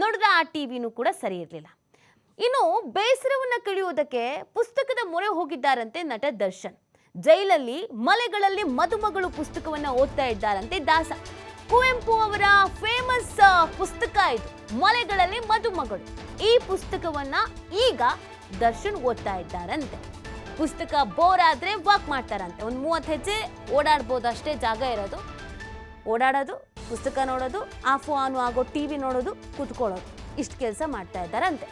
ನೋಡಿದ್ರೆ ಆ ಟಿ ವಿನೂ ಕೂಡ ಸರಿ ಇರಲಿಲ್ಲ. ಇನ್ನು ಬೇಸರವನ್ನು ಕಳೆಯುವುದಕ್ಕೆ ಪುಸ್ತಕದ ಮೊರೆ ಹೋಗಿದ್ದಾರಂತೆ ನಟ ದರ್ಶನ್. ಜೈಲಲ್ಲಿ ಮಲೆಗಳಲ್ಲಿ ಮದುಮಗಳು ಪುಸ್ತಕವನ್ನು ಓದ್ತಾ ಇದ್ದಾರಂತೆ ದಾಸ. ಕುವೆಂಪು ಅವರ ಫೇಮಸ್ ಪುಸ್ತಕ ಇದು, ಮಲೆಗಳಲ್ಲಿ ಮದುಮಗಳು. ಈ ಪುಸ್ತಕವನ್ನ ಈಗ ದರ್ಶನ್ ಓದ್ತಾ ಇದ್ದಾರಂತೆ. ಪುಸ್ತಕ ಬೋರ್ ಆದ್ರೆ ವಾಕ್ ಮಾಡ್ತಾರಂತೆ. ಒಂದು ಮೂವತ್ತು ಹೆಜ್ಜೆ ಓಡಾಡ್ಬೋದು ಅಷ್ಟೇ ಜಾಗ ಇರೋದು. ಓಡಾಡೋದು ಪುಸ್ತಕ ನೋಡೋದು, ಆಫು ಆನು ಆಗೋ ಟಿ ವಿ ನೋಡೋದು, ಕೂತ್ಕೊಳ್ಳೋದು. ಇಷ್ಟು ಕೆಲಸ ಮಾಡ್ತಾ ಇದ್ದಾರಂತೆ.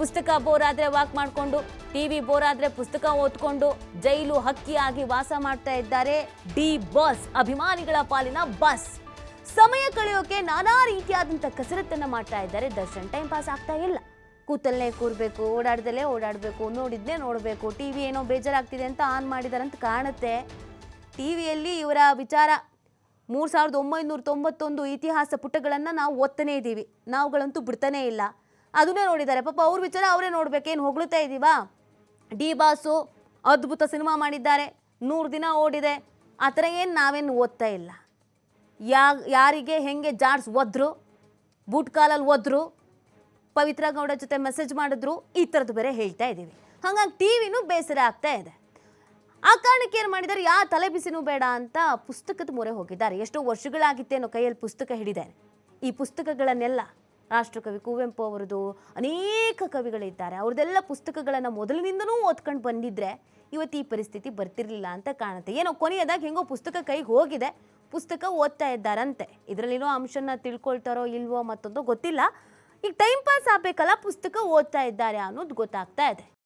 ಪುಸ್ತಕ ಬೋರ್ ಆದರೆ ವಾಕ್ ಮಾಡಿಕೊಂಡು, ಟಿ ವಿ ಬೋರ್ ಆದರೆ ಪುಸ್ತಕ ಓದ್ಕೊಂಡು, ಜೈಲು ಹಕ್ಕಿಯಾಗಿ ವಾಸ ಮಾಡ್ತಾ ಇದ್ದಾರೆ ಡಿ ಬಸ್, ಅಭಿಮಾನಿಗಳ ಪಾಲಿನ ಬಸ್. ಸಮಯ ಕಳೆಯೋಕೆ ನಾನಾ ರೀತಿಯಾದಂಥ ಕಸರತ್ತನ್ನು ಮಾಡ್ತಾ ಇದ್ದಾರೆ. ದರ್ಶನ್ ಟೈಮ್ ಪಾಸ್ ಆಗ್ತಾ ಇಲ್ಲ. ಕೂತಲ್ಲೇ ಕೂರಬೇಕು, ಓಡಾಡ್ದಲ್ಲೇ ಓಡಾಡಬೇಕು, ನೋಡಿದ್ನೇ ನೋಡಬೇಕು, ಟಿ ವಿ ಏನೋ ಬೇಜಾರಾಗ್ತಿದೆ ಅಂತ ಆನ್ ಮಾಡಿದಾರಂತ ಕಾಣುತ್ತೆ. ಟಿ ವಿಯಲ್ಲಿ ಇವರ ವಿಚಾರ ಮೂರು ಸಾವಿರದ ಒಂಬೈನೂರ ತೊಂಬತ್ತೊಂದು ಇತಿಹಾಸ ಪುಟಗಳನ್ನು ನಾವು ಓದ್ತಾನೇ ಇದ್ದೀವಿ. ನಾವುಗಳಂತೂ ಬಿಡ್ತಾನೇ ಇಲ್ಲ. ಅದನ್ನೇ ನೋಡಿದ್ದಾರೆ. ಪಾಪ ಅವ್ರ ವಿಚಾರ ಅವರೇ ನೋಡ್ಬೇಕೇನು ಹೊಗಳುತ್ತಾ ಇದ್ದೀವಾ ಡಿ ಬಾಸು ಅದ್ಭುತ ಸಿನಿಮಾ ಮಾಡಿದ್ದಾರೆ. ನೂರು ದಿನ ಓಡಿದೆ. ಆ ಥರ ಏನು ನಾವೇನು ಓದ್ತಾ ಇಲ್ಲ. ಯಾ, ಯಾರಿಗೆ ಹೆಂಗೆ ಜಾಡ್ಸ್ ಒದ್ರು, ಬೂಟ್ ಕಾಲಲ್ಲಿ ಒದ್ರು, ಪವಿತ್ರ ಗೌಡ ಜೊತೆ ಮೆಸೇಜ್ ಮಾಡಿದ್ರು, ಈ ಥರದ್ದು ಬೇರೆ ಹೇಳ್ತಾ ಇದ್ದೀವಿ ಹಾಗಾಗಿ ಟಿ ವಿನೂ ಬೇಸರ ಆಗ್ತಾ ಇದೆ. ಆ ಕಾರಣಕ್ಕೆ ಏನು ಮಾಡಿದ್ದಾರೆ? ಯಾ ತಲೆ ಬಿಸಿನೂ ಬೇಡ ಅಂತ ಪುಸ್ತಕದ ಮೊರೆ ಹೋಗಿದ್ದಾರೆ. ಎಷ್ಟೋ ವರ್ಷಗಳಾಗಿತ್ತೇನೋ ಕೈಯಲ್ಲಿ ಪುಸ್ತಕ ಹಿಡಿದ್ದಾರೆ ಈ ಪುಸ್ತಕಗಳನ್ನೆಲ್ಲ ರಾಷ್ಟ್ರಕವಿ ಕುವೆಂಪು ಅವರದು, ಅನೇಕ ಕವಿಗಳಿದ್ದಾರೆ. ಅವ್ರದ್ದೆಲ್ಲ ಪುಸ್ತಕಗಳನ್ನು ಮೊದಲಿನಿಂದನೂ ಓದ್ಕೊಂಡು ಬಂದಿದ್ರೆ ಇವತ್ತು ಈ ಪರಿಸ್ಥಿತಿ ಬರ್ತಿರಲಿಲ್ಲ ಅಂತ ಕಾಣುತ್ತೆ. ಏನೋ ಕೊನೆಯದಾಗ ಹೆಂಗೋ ಪುಸ್ತಕ ಕೈಗೆ ಹೋಗಿದೆ. ಪುಸ್ತಕ ಓದ್ತಾ ಇದ್ದಾರಂತೆ. ಇದರಲ್ಲಿರೋ ಅಂಶನ ತಿಳ್ಕೊಳ್ತಾರೋ ಇಲ್ವೋ ಮತ್ತೊಂದು ಗೊತ್ತಿಲ್ಲ. ಈಗ ಟೈಮ್ ಪಾಸ್ ಆಗಬೇಕಲ್ಲ, ಪುಸ್ತಕ ಓದ್ತಾ ಇದ್ದಾರೆ ಅನ್ನೋದು ಗೊತ್ತಾಗ್ತಾ ಇದೆ.